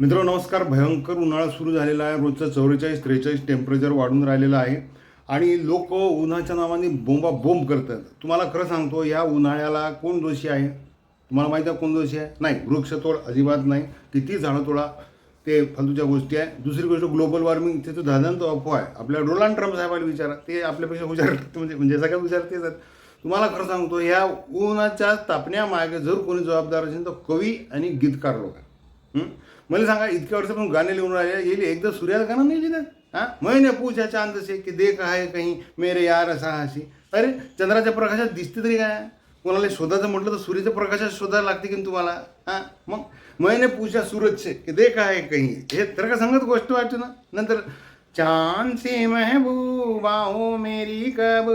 मित्र नमस्कार. भयंकर उन्हाळा सुरू झालेला आहे. रोजचं चौवेचाळीस त्रेचाळीस टेम्परेचर वाढून राहिलेलं आहे. आणि लोक उन्हाच्या नावाने बोंबा बोंब करतात. तुम्हाला खरं सांगतो या उन्हाळ्याला कोण दोषी आहे? तुम्हाला माहीत आहे कोण दोषी आहे? नाही वृक्षतोड अजिबात नाही. किती झाडं तोडा ते फालतूच्या गोष्टी आहे. दुसरी गोष्ट ग्लोबल वॉर्मिंग ते तर धादांत अफवा आहे. आपल्या डोनाल्ड ट्रम्प साहेबाला विचारा. ते आपल्यापेक्षा हुशार म्हणजे म्हणजे सगळ्यात विचार तेच आहेत. तुम्हाला खरं सांगतो या उन्हाच्या तापण्यामागे जर कोणी जबाबदार असेल तर कवी आणि गीतकार लोक आहे मला सांगा इतक्या वर्ष पण गाणे लिहून राहिले येईल एकदा सूर्याला गाणं नाही लिहिलं? हां? महिने पूछा चांद से की देख आहे काही मेरे यार साहसी. अरे चंद्राच्या प्रकाशात दिसते तरी काय? कोणाला शोधायचं म्हटलं तर सूर्याच्या प्रकाशात शोधायला लागते की तुम्हाला? हां? मग महिने पूछा सूरज से की देख आहे काही. हे तर का सांगत गोष्ट वाटते ना नंतर चांद से महबूबा हो मेरी कब?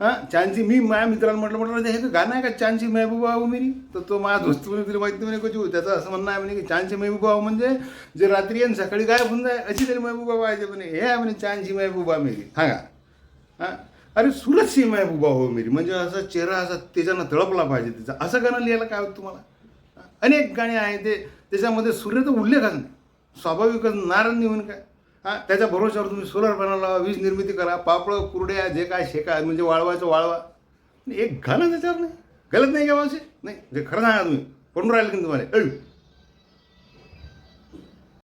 हां? चांदची मी माझ्या मित्राला म्हटलं म्हटलं हे गाणं आहे का चांदची महबूबा हो मेरी? तर तो माझा दोस्त तुला माहिती म्हणे कधी त्याचं असं म्हणणं आहे म्हणे की चांदची महबूबा हो म्हणजे जे रात्री आणि सकाळी गायब होऊन जाय अशी तरी महबूबा पाहिजे म्हणे. हे आहे म्हणे चांदची महबूबा मेरी. सांगा हां? अरे सुरतची महबूबा हो मेरी. म्हणजे असा चेहरा असा त्याच्यानं तळपला पाहिजे तिचा. असं गाणं लिहायला काय होतं तुम्हाला? अनेक गाणी आहे ते. त्याच्यामध्ये सूर्याचा उल्लेखच नाही. स्वाभाविकच नारायण निघून काय? हां त्याच्या भरोश्यावर तुम्ही सोलर पॅनल लावा वीज निर्मिती करा पापड कुरड्या जे काय शेका म्हणजे वाळवायचं वाळवा. एक घालच त्याच्यावर नाही. गलत नाही का असे नाही जे खरं सांगा तुम्ही. पडून राहिलं की नाही तुम्हाला? ऐ